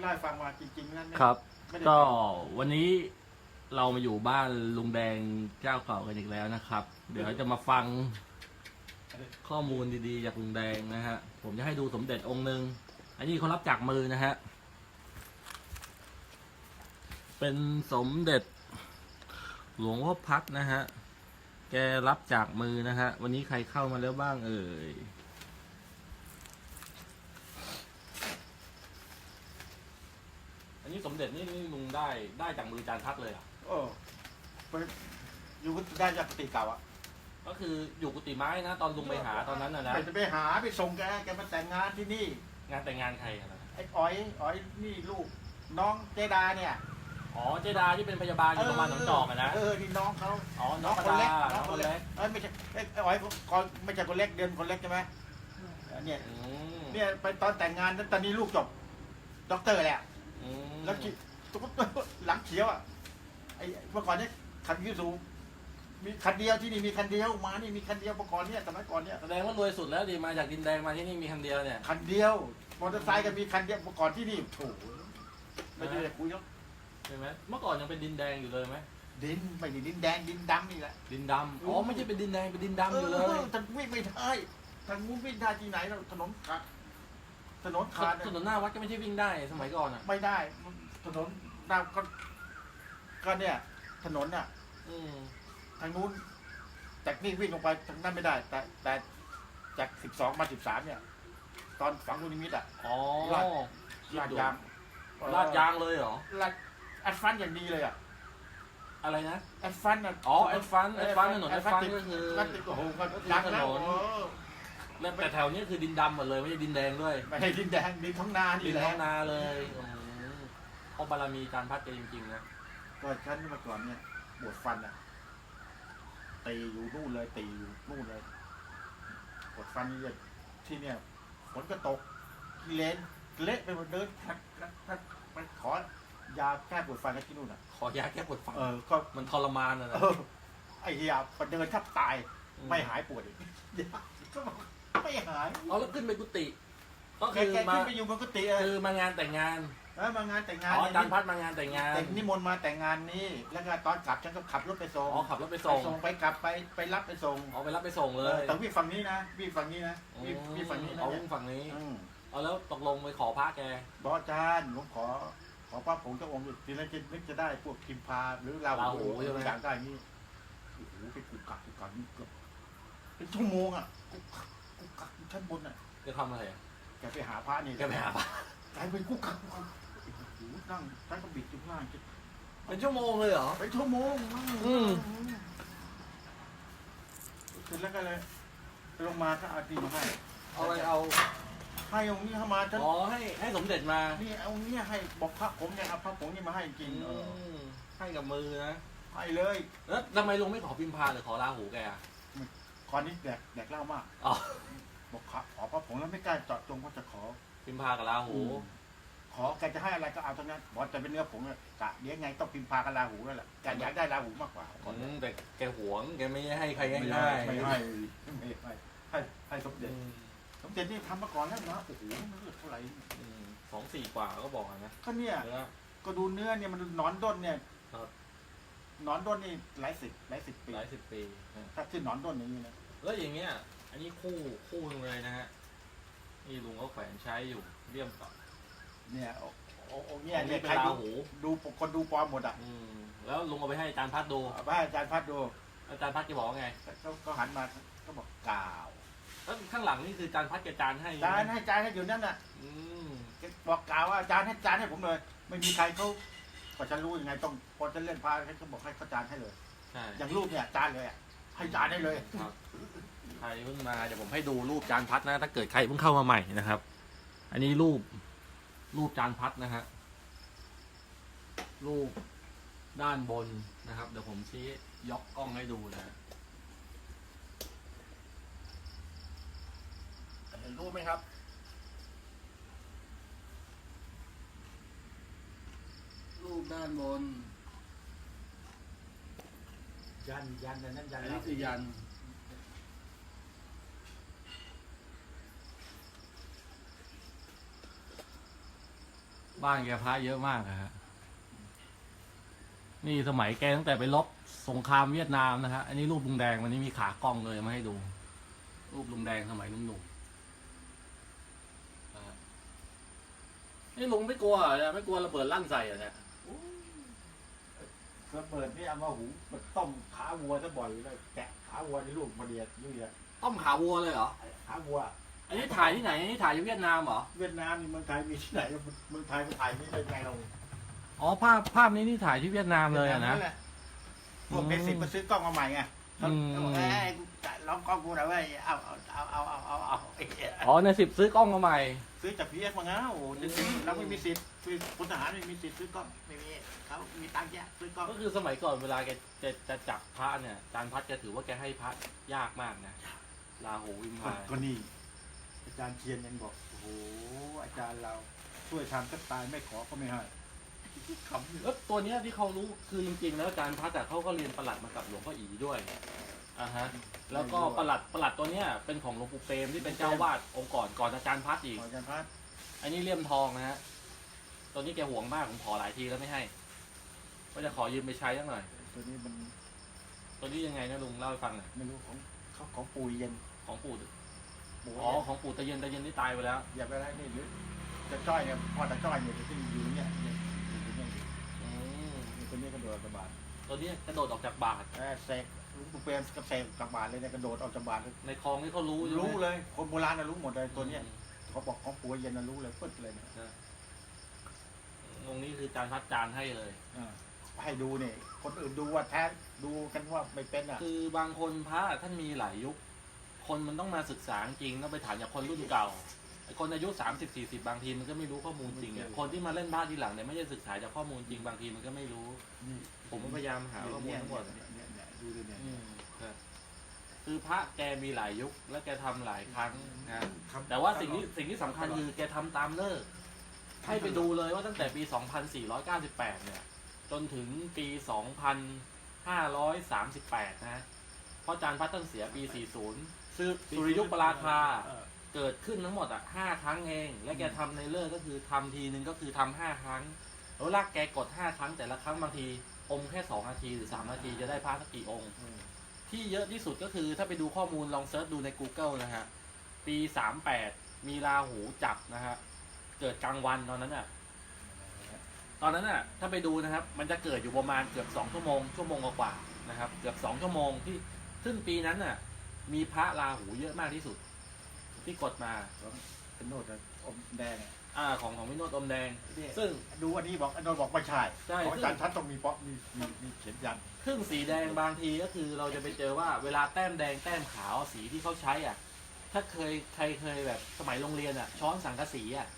เล่าให้ฟังว่าจริงๆนั่นไม่ครับ ไม่ได้ก็วันนี้เรามาอยู่บ้านลุงแดงเจ้าเก่ากันอีกแล้วนะครับ เดี๋ยวจะมาฟังข้อมูลดีๆจากลุงแดงนะฮะ ผมจะให้ดูสมเด็จองค์หนึ่งอันนี้เขารับจากมือนะฮะ เป็นสมเด็จ หลวงพ่อพัดนะฮะ แกรับจากมือนะฮะ วันนี้ใครเข้ามาแล้วบ้างเอ่ย อันนี้สมเด็จนี่นี่ลุงได้ได้จากมือจานพัดเลยอะเออไปอยู่ได้จากปฏิเก่าอะก็คืออยู่กุฏิไม้นะ ตอนลุงไปหาตอนนั้นนะนะไปไปหาไปส่งแกแกมาแต่งงานที่นี่ งานแต่งงานใครอะนะไอ้อ๋อยอ๋อยนี่ลูก น้องเจดาเนี่ยอ๋อเจดาที่เป็นพยาบาลอยู่โรงพยาบาลหนองจอกอะนะเออนี่น้องเขาอ๋อน้น้อองงปคนระเล็กดาน้น้อองงคคนนเล็เล็กกเอ้ยไม่ใช่เอ้ยไอ้อ๋อยคนไม่ใช่คนเล็กเดือนคนเล็กใช่ไหมเนี่ยอืมเนี่ยไปตอนแต่งงานตอนนี้ลูกจบด็อกเตอร์แหละ อืมแล้วคิดตุ๊กตุ๊กหลังเขียวอะไอ้เมื่อก่อนเนี่ยคันยูสูมีคันเดียวที่นี่มีคันเดียวมานี่มีคันเดียวเมื่อก่อนเนี่ยสมัยก่อนเนี่ยแสดงว่ารวยสุดแล้วดิมาจากดินแดงมาที่นี่มีคันเดียวเนี่ย คันเดียวมอเตอร์ไซค์ก็มีคันเดียวเมื่อก่อนที่นี่โถไม่ได้คุยหรอกใช่ไหมเมื่อก่อนยังเป็นดินแดงอยู่เลยไหมดินไม่ได้ดินแดงดินดำนี่แหละ ดินดำอ๋อไม่ใช่เป็นดินแดงเป็นดินดำอยู่เลย ทางวิ่งไม่ได้ทางนู้นวิ่งได้ที่ไหนเราถนนขาด ถนนขาดถนนหน้าวัดก็ไม่ใช่วิ่งได้สมัยก่อนอะไม่ได้ ถนนหน้าก็ก็เนี่ย ถนนน่ะอืมทางนู้นจากนี่วิ่งลงไปทางนั้นไม่ได้ แต่แต่จากสิบสองมาสิบสามเนี่ย ตอนฝังลูกนิมิตอะ อ๋อลาด ลาดยางลาดยางเลยเหรอ ลาดแอดฟันอย่างดีเลยอะอะไรนะ แอดฟันอะอ๋อแอดฟันแอดฟันถนนแอดฟันก็คือ ก็ติดโอ้โหก็ดังแล้วถนนเออ แล้วแต่แถวนี้คือดินดำหมดเลยไม่ใช่ดินแดงด้วยไม่ให้ดินแดงดินท้องนาดินี่นแหละท้องนาเลยอืมเพราะบารมีจานพัดแกจริงๆนะก็ฉันเมื่อก่อนเนี่ยปวดฟันอะตีอยู่นู่นเลยตีอยู่นู่นเลยปวดฟันนี่ที่เนี่ยฝนก็ตกกิเลนเละไปหมดเดินทักทักทักไปขอยาแก้ปวดฟันแล้วที่นู่นอะขอยาแก้ปวดฟันเออก็ มันทรมานอะเอนะอไอ้เหี้ยพอเดินแทับตาย ไม่หายปวดอีกยาก็บอก ไม่หายเอาแล้วขึ้นไปกุฏิก็แกคือแกมาขึ้นไปอยู่บนกุฏิเอคืออมางานแต่งงานแล้วมางานแต่งงานอ๋อจานพัดมางานแต่งงานแต่งนิมนต์มาแต่งงานนี้ แล้วก็ตอนกลับฉันก็ขับรถไปส่งอ๋อขับรถไปไปส่งส่งไปกลับไปไปรับไปส่งเอาไปรับไปส่งเลยแต่วิ่งฝั่งนี้นะวิ่งฝั่งนี้นะวิ่งวิ่งฝั่งนี้นะเอาเนี่ยฝั่งนี้อืม เอาแล้วตกลงไปขอพระแกบอกอาจารย์ผมขอ ขอพระผงเจ้าองค์ทีแรกจะนึกจะได้พวกพิมพาหรือเราราหูใช่ไหมอยากได้นี่โอ้โหไปกุกกักกุกกักนี่เกือบเป็นชั่วโมงอะกุกกักกุกกักอยู่ ชั้นบนอะแกทำอะไรอะแกไปหาพระนี่แกไปหาพระกลายเป็นกุกกักกุกกักโอ้โหนั่งใช้กระบิดอยู่ข้างล่างเป็นชั่วโมงเลยเหรอ ไปชั่วโมงนั่งอืม เสร็จแล้วก็เลยลงมาก็เอาดีมาให้เอาอะไรเอา ให้องค์นี้เข้ามาฉัน อ๋อให้ให้สมเด็จมานี่เอาองค์นี้ให้บอกพระผมเนี่ยเอาพระผมนี่มาให้จริงเออมให้กับมือนะ ให้เลยแล้วทำไมลุงไม่ขอพิมพาหรือขอราหูแกอะก่อนนี้แดกแดกเหล้ามาก อ๋อ บอกขอขอพระผมแล้วไม่กล้าเจาะจงว่าจะขอ พิมพากับราหู ขอแกจะให้อะไรก็เอาทั้งนั้นบอกจะเป็นเนื้อผงเนี่ยกะเดี๋ยวไงต้องพิมพ์พากับลาหูนั่นแหละแกอยากได้ลาหูมากกว่าก่อนอืมแต่แกหวงแกไม่ให้ใครไม่ง่ายให้ๆไม่ให้ไม่ให้ให้ให้สมอืเด็จมสมเด็จนี่ทำมาก่อนแล้วนะโอ้โหมันเลือดเท่าไหร่อืมสองสี่กว่าก็บอกอะนะก็เนี่ย เนื้อ ก็ดูเนื้อเนี่ยมันหนอนด้นเนี่ยครับ หนอนด้นนี่หลายสิบหลายสิบปี หลายสิบปีนะถ้าขึ้นหนอนด้นอย่างนี้นะ แล้วอย่างเงี้ยอั นนี้คู่คู่หนึงเลยนะฮะ นี่ลุงก็แขวนใช้อยู่เลี่ยมต่อเนี่ยโอ้โอ้โอ้อัเนี่ยนเนี่นี้ยเป็นใครราดูหูดูคนดูปลอมหมดอะอืมแล้วลุงเอาไปให้อาจารย์พัดดู เอาไปให้อาจารย์พัดดูอาจารย์พัดแกบอกว่าไง เขาเขาหันมาเขาบอกกล่าวแล้วข้างหลังนี่คืออาจารย์พัดแกจานให้อาจารย์ให้อาจารย์ให้อยู่นั่นน่ะอืมแกบอกกล่าวว่าอาจารย์ให้อาจารย์ให้ผมเลย ไม่มีใครเขาพอฉันรู้ยังไงต้องพอฉันเล่นพาฉันก็บอกให้เขาอาจารย์ให้เลย ใช่อย่างรูปเนี่ยอาจารย์เลยอะให้อาจารย์ได้เลย ครับ ใครเพิ่งมาเดี๋ยวผมให้ดูรูปจานพัดนะ ถ้าเกิดใครเพิ่งเข้ามาใหม่นะครับ อันนี้รูปรูปจานพัดนะฮะรูปด้านบนนะครับ เดี๋ยวผมชี้ยกกล้องให้ดูนะฮะเห็นรูปไหมครับรูปด้านบน ยันยันอันนั้นยันอันนี้คือยัน บ้านแกพระเยอะมากอะฮะนี่สมัยแกตั้งแต่ไปรบสงครามเวียดนามนะฮะอันนี้รูปลุงแดงวันนี้มีขากล้องเลยมาให้ดู รูปลุงแดงสมัยหนุ่มๆนะฮะนี่ลุงไม่กลัวเหรอเนี่ยไม่กลัวระเบิดลั่นใส่เหรอเนี่ยระเบิดนี่เอามาหูมาต้มขาวัวซะบ่อยเลยแกะขาวัวในลูกมาเดียดนี่เดียต้มขาวัวเลยเหรอขาวัว อันนี้ถ่ายที่ไหนอันนี้ถ่ายที่เวียดนามเหรอ เวียดนามนี่เมืองไทยมีที่ไหนเมืองไทยมันถ่ายนี่เป็นไงเราอ๋อภาพภาพนี้นี่ถ่ายที่เวียดนามเลยอะนะแหลพวกเด็กสิบมาซื้อกล้องมาใหม่ไงอืมเขาบอกเอ้ยลองกล้องกูหน่อยเว้ยเอาเอาเอาเอาเอาเอาเอาไอ้เหี้ยอ๋อในสิบซื้อกล้องมาใหม่ ซื้อจากพีเอสมาไงโอ้โหจะซื้อเราไม่มีสิทธิ์คือพลทหารไม่มีสิทธิ์ซื้อกล้องไม่มีเขามีตังค์แยะซื้อกล้องก็คือสมัยก่อนเวลาแกจะจะจับพระเนี่ยอาจารย์พัดแกถือว่าแกให้พระยากมากนะลาหูวิมก็พายก็นี่ อาจารย์เชียนยังบอกโอ้โหอาจารย์เราช่วยทำก็ตายไม่ขอก็ไม่ให้ขำอยู่แล้วตัวเนี้ยที่เขารู้คือจริงๆ แล้วอาจารย์พัดอะเขาก็เรียนประหลัดมากับหลวงพ่ออีด้วยอ่าฮะแล้วก็ประหลัดประหลัดตัวเนี้ยเป็นของหลวงปู่เปรมที่เป็นเจ้าวาดองค์ก่อนก่อนอาจารย์พัดอีกขออาจารย์พัดอันนี้เลี่ยมทองนะฮะตัวนี้แกหวงมากผมขอหลายทีแล้วไม่ให้ ก็จะขอยืมไปใช้สักหน่อย ตัวนี้มันตัวนี้ยังไงนะลุงเล่าให้ฟังหน่อยไม่รู้ของเขาของปู่เย็นของปู่ ปู่อ๋อของปู่ตะเย็นตะเย็นที่ตายไปแล้ว อย่าไปไรนี่หรือจะจ้อยเนี่ยพ่อตาจ้อยเนี่ยที่อยู่เนี่ยเนี่ยอยู่เนี่ยอยู่อืมนี่ตัวนี้กระโดดกระบาดตัวนี้กระโดดออกจากบาทเออเสกหลุงปู่เปรมกับเสกกระบาดเลยเนี่ยกระโดดออกจากบาดเลยในคลองนี่เขารู้ใช่ไหมรู้เลย คนโบราณน่ะรู้หมดเลยตัวเนี้ยเขาบอกของปู่เย็นน่ะรู้เลยปึ๊ดเลยเนี่ยตรงนี้คือจานพัดจานให้เลย อ่าให้ดูเนี่ยคนอื่นดูว่าแท้ดูกันว่าไม่เป็นอะ คือบางคนพระท่านมีหลายยุค คนมันต้องมาศึกษาจริงต้องไปถามจากคนรุ่นเก่าไอ้คนอายุสามสิบสี่สิบางทีมันก็ไม่รู้ข้อมูลจริงเนี่ยคนที่มาเล่นบ้านทีหลังเนี่ยไม่ได้ศึกษาจากข้อมูลจริงบางทีมันก็ไม่รู้ นี่ผมก็พยายามหาข้อมูลเนี่ยทั้งหมดเนี่ยเนี่ยเนี่ยดูดิเนี่ยอืมครับคือพระแกมีหลายยุคและแกทำหลายครั้งนะ ครับแต่ว่าสิ่งที่สิ่งที่สำคัญคือแกทำตามเลิกษ์ให้ไปดูเลยว่าตั้งแต่ปี 2498 เนี่ย จนถึงปี 2538 นะเพราะอาจารย์พัฒน์ท่านเสียปี 40 ซึ่งสุริยุปราคา เออเกิดขึ้นทั้งหมดอะห้าครั้งเอง และแกทำในเลิกก็คือทำทีนึงก็คือทำห้าครั้ง แล้วลากแกกดห้าครั้งแต่ละครั้งบางที อมแค่สองนาทีหรือสามนาทีจะได้พระสักกี่องค์เออที่เยอะที่สุดก็คือถ้าไปดูข้อมูลลองเซิร์ชดูใน Google นะฮะ ปี38มีราหูจับนะฮะ เกิดกลางวันตอนนั้นอะ ตอนนั้นอะถ้าไปดูนะครับ มันจะเกิดอยู่ประมาณเกือบสองชั่วโมงชั่วโมงกว่าๆนะครับ เกือบสองชั่วโมงที่ซึ่งปีนั้นน่ะ มีพระราหูเยอะมากที่สุด ที่กดมาเป็นโนดอะอมแดงอะอ่าของของวิโนตอมแดงเนี่ยซึ่งดูอันนี้บอกอันโนนบอกไม่ใช่ใช่ของอาจารย์ทัศน์ต้องมีป๊อปมีมีมีเขียนยันครึ่งสีแดงบางทีก็คือเราจะไปเจอว่าเวลาแต้มแดงแต้มขาวสีที่เขาใช้อะ ถ้าเคยใครเคยแบบสมัยโรงเรียนอะ ช้อนสังกะสีอะ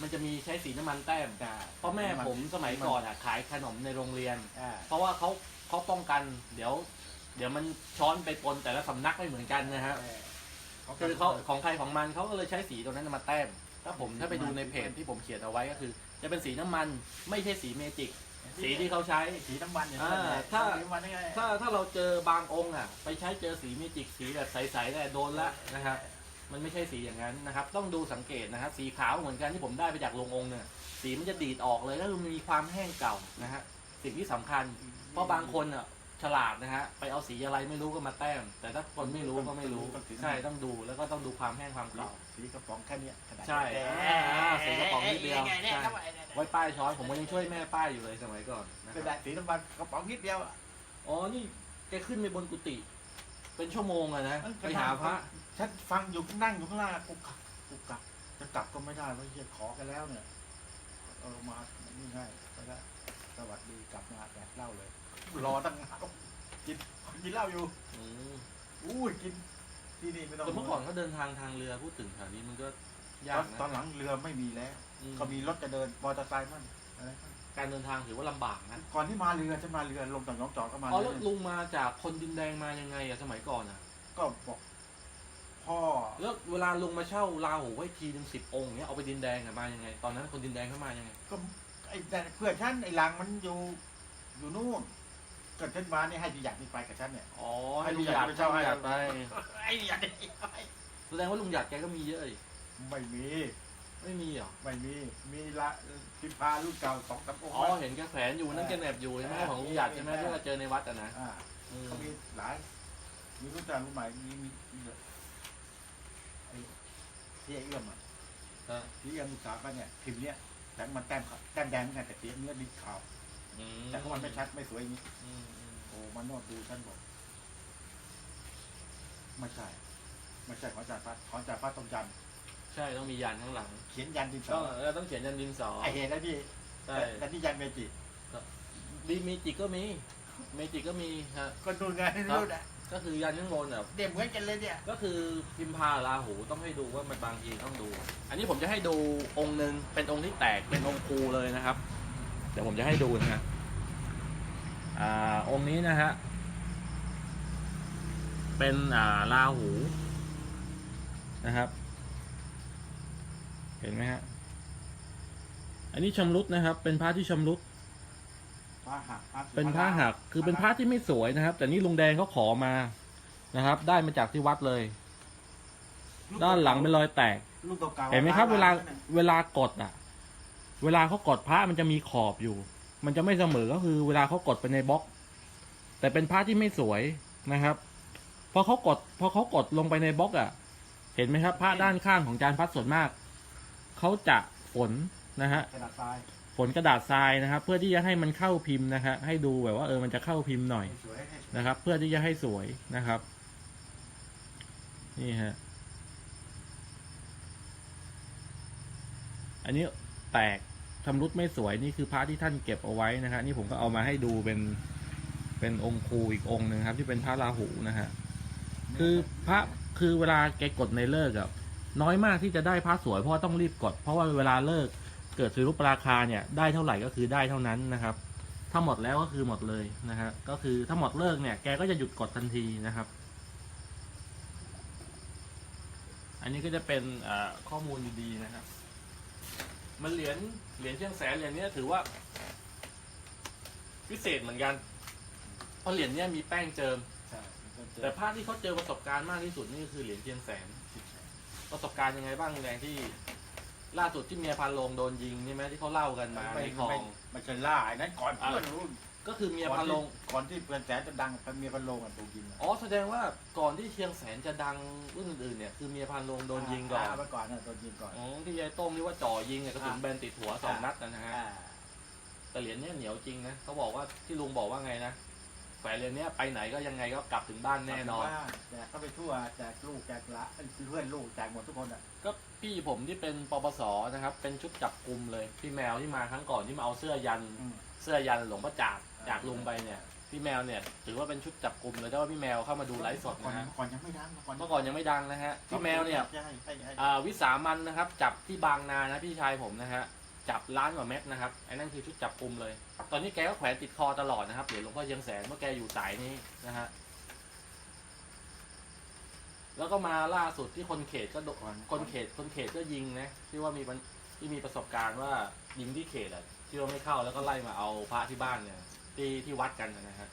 มันจะมีใช้สีน้ำมันแต้มอ่าเพราะแม่ผมสมัยก่อนอะขายขนมในโรงเรียนอ่าเพราะว่าเขาเขาป้องกัน เดี๋ยว เดี๋ยวมันช้อนไปปนแต่ละสำนักไม่เหมือนกันนะฮะคือเขาของใครของมันเขาก็เลยใช้สีตัวนั้นมาแต้ม ถ้าผมถ้าไปดูในเพจที่ผมเขียนเอาไว้ก็คือ จะเป็นสีน้ำมันไม่ใช่สีเมจิก สีที่เขาใช้ สีน้ำมันเนี่ยอ่าถ้า สีน้ำมันนี่ไงถ้าถ้าเราเจอบางองค์อะ ไปใช้เจอสีเมจิกสีแบบใสๆเนี่ยโดนละนะครับมันไม่ใช่สีอย่างนั้นนะครับ ต้องดูสังเกตนะครับสีขาวเหมือนกันที่ผมได้ไปจากโรงองค์เนี่ยสีมันจะดีดออกเลยแล้วมันมีความแห้งเก่านะฮะสิ่งที่สำคัญ เพราะบางคนอะ ฉลาดนะฮะไปเอาสีอะไรไม่รู้ก็มาแต้ม แต่ถ้าคนไม่รู้ก็ไม่รู้ใช่ต้องดูแล้วก็ต้องดูความแห้งความเก่าสีกระป๋องแค่เนี้ยขนาดใช่เอ๊ะอ่าสีกระป๋องนิดเดียวไงนี่ใช่ทำไมไว้ป้ายช้อนผมก็ยังช่วยแม่ป้ายอยู่เลยสมัยก่อนนะคเป็นรับได้สีน้ำมันกระป๋องนิดเดียวอะอ๋อนี่แกขึ้นไปบนกุฏิเป็นชั่วโมงอะนะไปหาพระฉันฟังอยู่นั่งอยู่ข้างล่างกูกลับกูกลับจะกลับก็ไม่ได้เพราะเฮียขอกันแล้วเนี่ยเออมานี่ให้ก็ได้ สวัสดีกลับมาแดกเหล้าเลย รอตั้งนานกินกินเหล้าอยู่อืมอู้ยกิน ที่นี่ไม่ต้องแต่เมื่อก่อนเขาเดินทางทางเรือพูดถึงแถวนี้มันก็ตยาอกนนะตอนหลังเรือไม่มีแล้ว อืมก็มีรถจะเดินมอเตอร์ไซค์มั่งอะไรมั่งการเดินทางถือว่าลำบากนะก่อนที่มาเรือฉันมาเรือลงจากหน้องจอกก็มาอ๋อเรืแล้วลุงมาจากคนดินแดงมายังไงอะสมัยก่อนอะก็บอกพ่อแล้วเวลาลุงมาเช่าลาหูไว้ทีหนึ่งสิบองค์เนี้ยเอาไปดินแดงอะมายังไง ตอนนั้นคนดินแดงเข้ามายังไง ก็ ไอ้แต่เพื่อนฉันไอ้หลังมันอยู่อยู่นู่นเกิดฉันมานี่ให้พี่อยากนี่ไปกับฉันเนี่ย อ๋อให้ลุงหยาดให้ลุงหเช่ายาดหยาดไป ไอ้อยากนี่แสดงว่าลุงหยาดแกก็มีเยอะดิไม่มี ไม่มีเหรอ ไม่มี มีละพิมพารุ่นเก่าสองสามองค์อ๋อเห็นแกแขวนอยู่นั่นแกแหนบอยู่ใช่ไหมของลุงหยัดใช่ไหมที่เราเจอในวัดอะนะอ่าอืมเขามีหลายมีรุ่นเก่ารุ่นใหม่มีมีมีเยอะไอ้ที่ไอ้เอื้อมอะฮะที่เอื้อมลูกสาวก็เนี่ยพิมพ์เนี้ย แต่มันแต้มขาวแต้มแดงเหมือนกันแต่สีเนื้อดินขาว อืแต่ของมันไม่ชัดไม่สวยอย่างนี้อืมอืมโอ้มันนวดดูท่านบอกไม่ใช่ไม่ใช่ของอาจารย์พัดของอาจารย์พัดต้องยันใช่ต้องมียันข้างหลัง เขียนยันดินสต้อองเออต้องเขียนยันดินสอไอเห็นแล้วพี่ใช่แต่ที่ยันเมจิดีมีจิกก็มีเมจิกก็มีฮะ ก็ดูไงรู้นะ ก็คือยันข้างบนแบบเดี๋ยวเหมือนกันเลยเนี่ย ก็คือพิมพาราหูต้องให้ดูว่ามันบางทีต้องดู อันนี้ผมจะให้ดูองค์หนึ่งเป็นองค์ที่แตกเป็นองค์ครูเลยนะครับ เดี๋ยวผมจะให้ดูนะฮะอ่าองค์นี้นะฮะเป็นอ่าราหูนะครับ เห็นไหมฮะอันนี้ชำรุดนะครับ เป็นพระที่ชำรุด พระหักพระเป็นพระหักคือเป็นพระที่ไม่สวยนะครับ แต่นี่ลุงแดงเขาขอมานะครับ ได้มาจากที่วัดเลย ด้านหลังเป็นรอยแตกลูกเก่าๆเห็นไหมครับ เวลานั่นน่ะเวลากดอะ เวลาเขากดพระมันจะมีขอบอยู่ มันจะไม่เสมอก็คือ เวลาเขากดไปในบล็อก แต่เป็นพระที่ไม่สวยนะครับพอเขากดพอเขากดลงไปในบล็อกอะ เห็นไหมครับพระด้านข้างของจานพัดส่วนมากเขาจะฝนนะฮะกระดาษทรายฝ นกระดาษทรายนะครับ เพื่อที่จะให้มันเข้าพิมพ์นะฮะให้ดูแบบว่าเออมันจะเข้าพิมพ์หน่อยนะครับ เพื่อที่จะให้สวยนะครับ นี่ฮะอันนี้แตกชำรุดไม่สวยนี่คือพระที่ท่านเก็บเอาไว้นะฮะนี่ผมก็เอามาให้ดูเป็นเป็นองค์ครูอีกองค์หนึ่งครับ ที่เป็นพระราหูนะฮะคือพระคือเวลาแกกดในเลิกอะน้อยมากที่จะได้พระสวยเพราะต้องรีบกด เพราะว่าเวลาเลิก เกิดซื้อรูปราคาเนี่ยได้เท่าไหร่ก็คือได้เท่านั้นนะครับ ถ้าหมดแล้วก็คือหมดเลยนะฮะก็คือถ้าหมดเลิกเนี่ยแกก็จะหยุดกดทันทีนะครับ อันนี้ก็จะเป็นอ่าข้อมูลดีๆนะครับ มันเหรียญเหรียญเชียงแสนเหรียญเนี้ยถือว่า พิเศษเหมือนกันเพราะเหรียญเนี้ยมีแป้งเจิมใช่แต่ภาพที่เขาเจอประสบการณ์มากที่สุดนี่คือเหรียญเชียงแสนประสบการณ์ยังไงบ้างแรงที่ ล่าสุดที่เมียพันโลงโดนยิงใช่ไหมที่เขาเล่ากันมาไม่ในคลอไม่งไม่ใช่ล่าไอ้นั้นก่อนเพื่อนรุ่นก็คือเมียพันโลงก่อนที่เพื่อนแสนจะดังพันเมียพันโลงอะถูกยิงะอ๋อแสดงว่าก่อนที่เชียงแสนจะดังรุ่นอื่นๆเนี่ยคือเมียพันโลงโดนยิงก่อนาเมื่อก่อนน่ะโดนยิงก่อนอ๋อที่ยายต้มนี่ว่าจ่อยิงเนี่ยกระสุนอ่าแบนติดหัวสองนัดนะฮะอ่าแต่เหรียญเนี้ยเหนียวจริงนะเขาบอกว่าที่ลุงบอกว่าไงนะ แฝเหรียญเนี้ยไปไหนก็ยังไงก็กลับถึงบ้านแน่นอนบ้าแจกเข้าไปทั่วแจกลูกแจกละเพื่อนลูกแจกหมดทุกคนอะก็พี่ผมที่เป็นปปสนะครับ เป็นชุดจับกลุ่มเลย พี่แมวที่มาครั้งก่อนที่มาเอาเสื้อยัน อืม เสื้อยันหลวงพ่อจากอ่าจากลุงไปเนี่ย พี่แมวเนี่ย ถือว่าเป็นชุดจับกลุ่มเลยแต่ว่าพี่แมวเข้ามาดูไลฟ์สดก่อนนะฮะก่อนยังไม่ดังเมื่อก่อนเมื่อก่อนยังไม่ดังนะฮะพี่แมวเนี่ยใช่ใช่ใช่อ่าวิสามันนะครับ จับที่บางนานะพี่ชายผมนะฮะ จับล้านกว่าเม็ดนะครับไอ้นั่นคือชุดจับกลุ่มเลย ตอนนี้แกก็แขวนติดคอตลอดนะครับเหรียญหลวงพ่อเชียงแสนเมื่อแกอยู่สายนี้นะฮะแล้วก็มาล่าสุดที่คนเขตก็โดนคนเขตคนเขตก็ยิงนะที่ว่ามีที่มีประสบการณ์ว่ายิงที่เขตอะที่ว่าไม่เข้าแล้วก็ไล่มาเอาพระที่บ้านเนี่ย ที่ที่วัดกันนะฮะ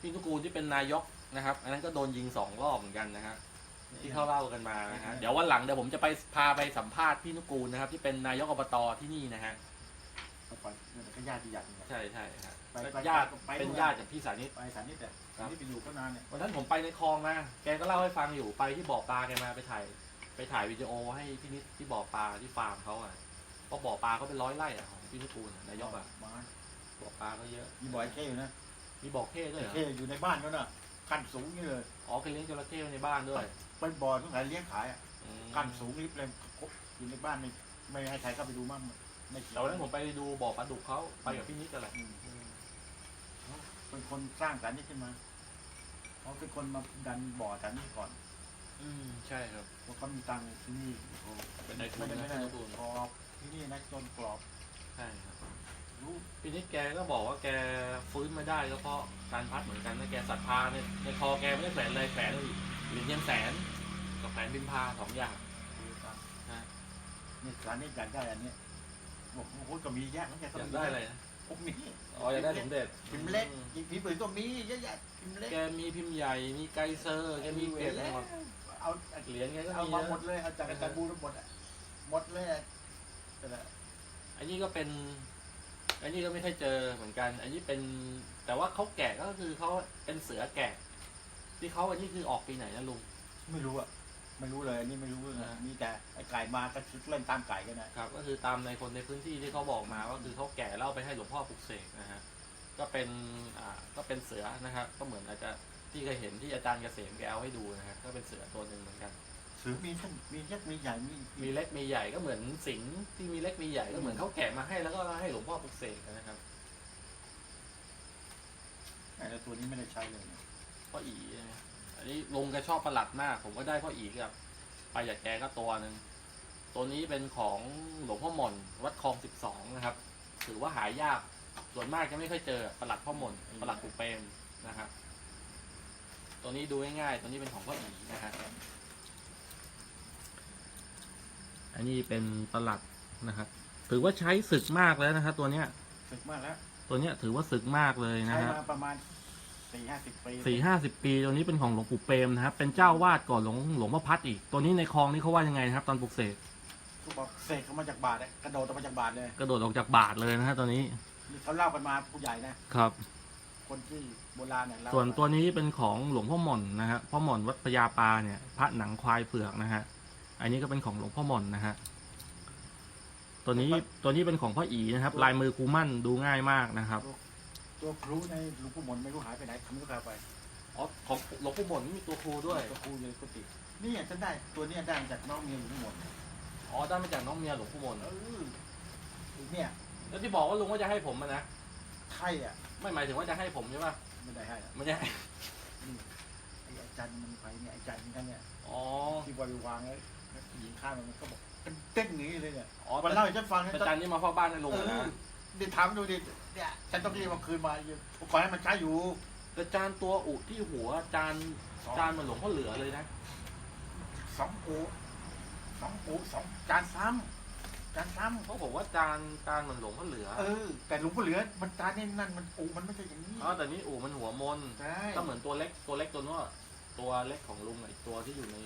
พี่นุกูลที่เป็นนายกนะครับ อันนั้นก็โดนยิงสองรอบเหมือนกันนะฮะ ที่เขาเล่ากันมานะฮะเดี๋ยววันหลังเดี๋ยวผมจะไปพาไปสัมภาษณ์พี่นุกูลนะครับ ที่เป็นนายกอบตที่นี่นะฮะเมื่อก่อนเนี่ยก็ญาติที่ญาตินี่แหละใช่ใช่ฮะไปไปญาติไปเป็นด้วยญาติจากพี่สานิตไปสันนิษฐานครับที่ไปอยู่ก็นานเนี่ยวันนั้นผมไปในคลองมาแกก็เล่าให้ฟังอยู่ไปที่บ่อปลาแกมาไปถ่าย ไปถ่ายวิดีโอให้พี่นิดที่บ่อปลาที่ฟาร์มเขาอะเพราะบ่อปลาเขาเป็นร้อยไร่อะของพี่นุกูลอะนายกอะมาบ่อปลาก็เยอะมีบ่อยเท่อยู่นะมีบ่อเข้ด้วยเหรอเท่อยู่ในบ้านเขาน่ะขั้นสูงนี่เลยอ๋อเคยเลี้ยงจระเข้ไว้ในบ้านด้วย เป็นบ่อทั้งหลายเลี้ยงขายอะอืมขั้นสูงลิบเลยอยู่ในบ้านไม่ไม่ให้ใครเข้าไปดูมั่งไม่เกี่ยแต่วันนั้นผมไปดูบ่อปลาดุกเขาไปกับพี่นิดกันแหละอืมเป็นคนสร้างสารนี้ขึ้นมาเขาเป็นคนมาดันบ่อสารนี้ก่อนอืมใช่ครับ เพราะเขามีตังค์ที่นี่โอ้เป็นนายทุไม่นได้นะไม่ได้พี่นุกูลกรอบที่นี่นะจนกรอบใช่ครับ รู้พี่นิดแกก็บอกว่าแกฟื้นมาได้ก็เพราะการพัดเหมือนกันนะแกศรัทธาเนี่ยในคอแกไม่ได้แขวนอะไรแขวนเลยเหรียญเงินแสน กับแขวนบินพาสองอย่างดูตามนะนี่สารนี้อยากได้อันเนี้ยบอกโอ้โหก็มีแยกแล้วแกอยากได้อะไรนะผมมีอ๋ออยากได้สมเด็จพิมพ์เล็กอืมพิมพ์ปืนก็มีเยอะแยะพิมพ์เล็กแกมีพิมพ์ใหญ่มีไกเซอร์แกมีเก็บหมดเอาเหรียญแกก็เอามีมานะหมดเลยเอาจากอาจารย์บูทั้งหมดอะหมหมดเลยแต่ละอันนี้ก็เป็นอันนี้ก็ไม่เคยเจอเหมือนกัน อันนี้เป็น แต่ว่าเขาแกะก็คือเขาเป็นเสือแกะ ที่เขาอันนี้คือออกปีไหนนะลุงไม่รู้อะ ไม่รู้เลยอันนี่ไม่รู้เลยอ่ามีมีแต่ไอ้ไก่มาก็คิดเล่นตามไก่กันนะครับก็คือตามในคนในพื้นที่ที่เขาบอกมาก็คือเขาแก่เล่าไปให้หลวงพ่อปลุกเสกนะฮะก็เป็นอ่าก็เป็นเสือนะครับก็เหมือนอาจจะที่เคยเห็นที่อาจารย์เกษมแกเอาให้ดูนะฮะก็เป็นเสือตัวหนึ่งเหมือนกัน เสือมีทั้งมีเล็กมีใหญ่มีมีเล็กมีใหญ่ก็เหมือนสิงห์ที่มีเล็กมีใหญ่ก็เหมือนเขาแกะมาให้แล้วก็ให้หลวงพ่อปลุกเสกนะครับแต่ตัวนี้ไม่ได้ใช้เลยนะพ่ออีนะ อันนี้ลุงแกชอบประหลัดมาก ผมก็ได้พ่ออีกับไปจากแกก็ตัวหนึ่งตัวนี้เป็นของหลวงพ่อหม่นวัดคลองสิบสองนะครับ ถือว่าหายากส่วนมากจะไม่ค่อยเจอประหลัดพ่อหม่นประหลัดปุเปรมนะครับตัวนี้ดูง่ายๆตัวนี้เป็นของพ่ออีนะฮะอันนี้เป็นประหลัดนะครับ ถือว่าใช้ศึกมากแล้วนะครับตัวเนี้ยสึกมากแล้ว ตัวเนี้ยถือว่าศึกมากเลยนะใช้ฮะมาประมาณ สี่ห้าสิบปีสี่ห้าสิบปีตัวนี้เป็นของหลวงปู่เปรมนะครับ เป็นเจ้าวาดก่อนหลวงหลวงพ่อพัดอีก ตัวนี้ในคลองนี่เขาว่ายังไงนะครับ ตอนปลุกเสกเขาบอกเสกเขามาจากบาทอะกระโดดออกมาจากบาทเลยกระโดดออกจากบาทเลยนะฮะตัวนี้นี่เขาเล่ากันมาผู้ใหญ่นะครับ คนที่โบราณเนี่ยเล่าส่วนตัวนี้เป็นของหลวงพ่อหม่อนนะฮะพ่อหม่อนวัดพญาปาเนี่ย พระหนังควายเผือกนะฮะอันนี้ก็เป็นของหลวงพ่อหม่อนนะฮะตัวนี้ตัวนี้เป็นของพ่ออีนะครับ ลายมือครูมั่นดูง่ายมากนะครับ ตัวครูในหลวงปู่หมนไม่รู้หายไปไหนทำก็พาไปอ๋อของหลวงพ่อหม่อนมีตัวครูด้วย ตัวครูอยู่ในกุฏินี่ฉันได้ตัวเนี้ยได้มาจากน้องเมียหลวงปู่หมนอ๋อได้มาจากน้องเมียหลวงพ่อหม่อนเออเนี่ยแล้วที่บอกว่าลุงว่าจะให้ผมอะนะไข่อะ ไม่หมายถึงว่าจะให้ผมใช่ปะไม่ได้ให้อะไม่ได้ให้นี่ไอ้อาจารย์มันไปเนี่ยไอาจารย์นั่นเนี่ยอ๋อ ที่บริวางไว้หญิงข้างมันก็บอกเป็นเต้นอย่างนี้เลยเนี่ยอ๋อวันเล่าให้ฉันฟังนะอาจารย์นี่มาเฝ้าบ้านในลุงเออะอนะดิถามดูดิ เนี่ยฉันต้องรีบมาคืนมาอยู่ขอให้มันใช้อยู่แต่จานตัวอุที่หัวจานสองจานเหมันหลวงพ่อเหลือเลยนะสองปูสองปูสองจานซ้ำจานซ้เพราะผมว่าจานจานเหมันหลวงพ่อเหลือำเออ แต่หลวงพ่อเหลือ มันจานนี่นั่นมันปูมันไม่ใช่อย่างนี้อ๋อแต่นี่อู่มันหัวมนใช่ก็เหมือนตัวเล็กตัวเล็กตัวนู้นอะตัวเล็กของลุงอะอีกตัวที่อยู่ใน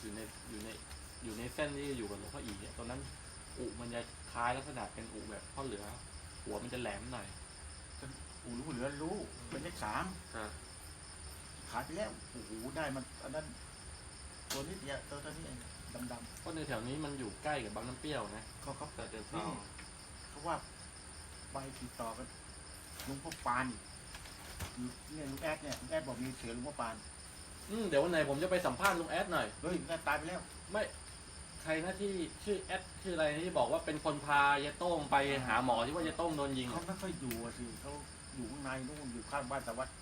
อยู่ในอยู่ในอยู่ในเส้นที่อยู่กับหลวงพ่ออีเนี่ยตัวนั้นอู่มันจะคล้ายลักษณะเป็นอู่แบบพ่อเหลือ หัวมันจะแหลมหน่อยปูหลวงพ่อเหลือรู้เป็นเลขสามครับขายไปแล้วโอ้โหได้มันอันนั้นตัวนี้เดียวตัวตัวนี้เองดำเพราะในแถวนี้มันอยู่ใกล้กับบางน้ำเปรี้ยวนะๆเขาเขาแต่เดินนี่เข้าเขาว่าไปติดต่อกันลุงพ่อปานอีกเนี่ยลุงแอดเนี่ยลุงแอดบอกมีเสือลุงพ่อปานอืมเดี๋ยววันไหนผมจะไปสัมภาษณ์ลุงแอดหน่อยเฮ้ยลุงแอดตายไปแล้ว ไม่ ใครนะที่ชื่อแอดชื่ออะไรนะที่บอกว่าเป็นคนพายายโต้งไปหาหมอที่ว่ายายโต้งโดนยิงเขาไม่ค่อยอยู่อะสิเขาอยู่ข้างในนู่นอยู่ข้างบ้านสารวัตร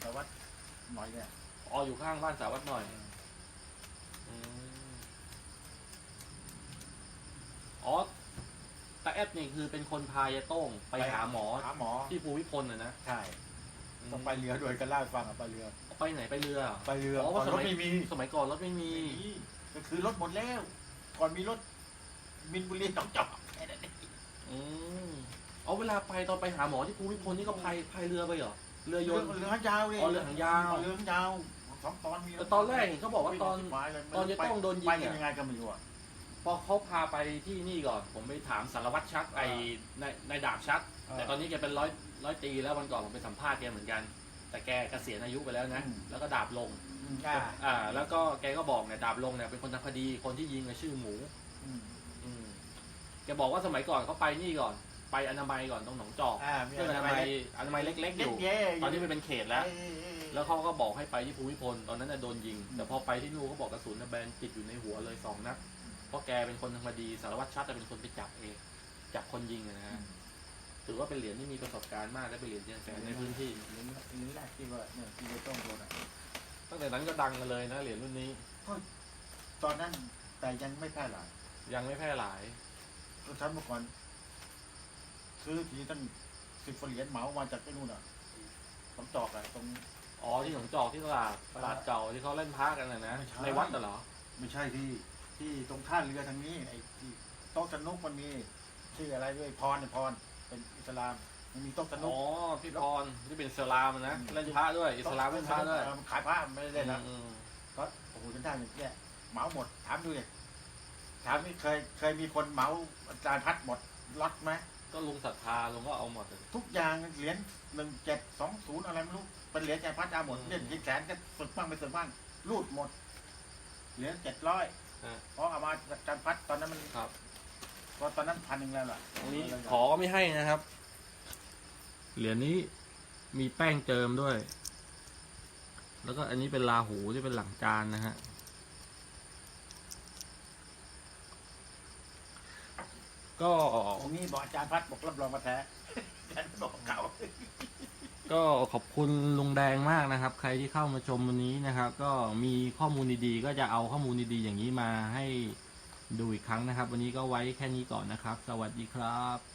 สารวัตรหน่อยเนี่ยอ๋ออยู่ข้างบ้านสาวัดหน่อยอืมอ๋อตาแอดนี่คือเป็นคนพายายโต้งไปหาหมอหาหมอที่ภูมิพลน่ะนะใช่ต้องไปเรือด้วยกันเล่าให้ฟังอะไปเรือ ไปไหนไปเรือไปเรืออ๋อก่อนสรมัถยไม่มีสมัยก่อนรถไม่มี ก็คือรถหมดแล้ว ก่อนมีรถมินบุรีต้องจอดแค่นั้นเองอืมเอาเวลาไปตอนไปหาหมอที่ภูมิพลนี่ก็พายพายเรือไปเหรอ เรือยเรือนต์ เรือหางยาวเลยอ๋อเรือหางยาว เรือหางยาวสองตอนมีแต่ตอนแรกเห็นเขาบอกว่าตอนวิ่งชิบหยเลยตอนจะต้องโดนยิงไปอะกันยังไงก็ไม่รู้อะพอเขาพาไปที่นี่ก่อน ผมไปถามสารวัตรชัดไอ้ในในดาบชัดแต่ตอนนี้แกเป็นร้อยร้อยตีแล้ววันก่อนผมไปสัมภาษณ์แกเหมือนกัน แต่แกเกษียณอายุไปแล้วนะแล้วก็ดาบลงอืมอ่าอ่า แล้วก็แกก็บอกเนี่ยดาบลงเนี่ยเป็นคนทำคดีคนที่ยิงเนี่ยชื่อหมู อืมอืมแกบอกว่าสมัยก่อนเขาไปนี่ก่อน ไปอนามัยก่อนตรงหนองจอกอ่าเครื่องอนามัยอนามัยเล็ก ๆ อยู่ เย้ตอนนี้มันเป็นเขตแล้วเอ้ยเอ้ยแล้วเขาก็บอกให้ไปที่ภูมิพลตอนนั้นน่ะโดนยิง แต่พอไปที่นู่นเขาบอกกระสุนน่ะแบนติดอยู่ในหัวเลยสองนัดเพราะแกเป็นคนทำคดีสารวัตรชัดจะเป็นคนไปจับเอง จับคนยิงอะนะฮะ ถือว่าเป็นเหรียญที่มีประสบการณ์มากและเป็นเหรียญเจียงแสนในพื้นที่เหรียญเหรียญแรกที่ว่าเนี่ยที่จะต้องโดนอะตั้งแต่นั้นก็ดังกันเลยนะเหรียญรุ่นนี้ตอนนั้นแต่ยังไม่แพร่หลาย ยังไม่แพร่หลายก็ทำเมื่อก่อนซื้อทีตั้งสิบเหรียญเหมามาจากที่นู่นอะผมจอกอะตรงอ๋อที่หนองจอกที่ตลาดตลาดเก่าที่เขาเล่นพากันนะนะไม่ใช่ในวัดน่ะเหรอไม่ใช่ที่ที่ตรงท่าเรือทางนี้ไอ้ที่โต๊ะสนุกมันมีชื่ออะไรด้วยพรเนี่ยพร เป็นอิสลามมันมีโต๊ะสนุอ๋ก อพี่พรที่เป็นอิสลามอะนะอืม เล่นพระด้วยอิสลามเล่นพระด้วยเออมันขายผ้าไม่ได้เล่นนะอืมก็โอ้โหจนได้เนี่ยแย่เหมาหมดถามดูเลยถามนี่เคยเคยมีคนเหมาอาจารย์พัดหมดล็อตไหมก็ลุงศรัทธาลุงก็เอาหมดเลยทุกอย่างเหรียญหนึ่งเจ็ดสองศูนย์อะไรไม่รู้เป็นเหรียญอาจารย์พัดเอาหมดอืมเล่นกี่แสนก็สึกบ้างไม่สึกบ้างรูดหมดเหรียญเจ็ดร้อยฮะเพราะเอามาจากอาจารย์พัดตอนนั้นมันครับ เพราะตอนนั้นพันหนึ่งแล้วล่ะอันนี้ขอก็ไม่ให้นะครับ เหรียญนี้มีแป้งเจิมด้วย แล้วก็อันนี้เป็นลาหูที่เป็นหลังจานนะฮะ ก็ ตรงนี้บอกอาจารย์พัดบอกรับรองมาแท้อาจารย์บอกเก่าก็ขอบคุณลุงแดงมากนะครับ ใครที่เข้ามาชมวันนี้นะครับ ก็มีข้อมูลดีๆ ก็จะเอาข้อมูลดีๆอย่างนี้มาให้ ดูอีกครั้งนะครับ วันนี้ก็ไว้แค่นี้ก่อนนะครับ สวัสดีครับ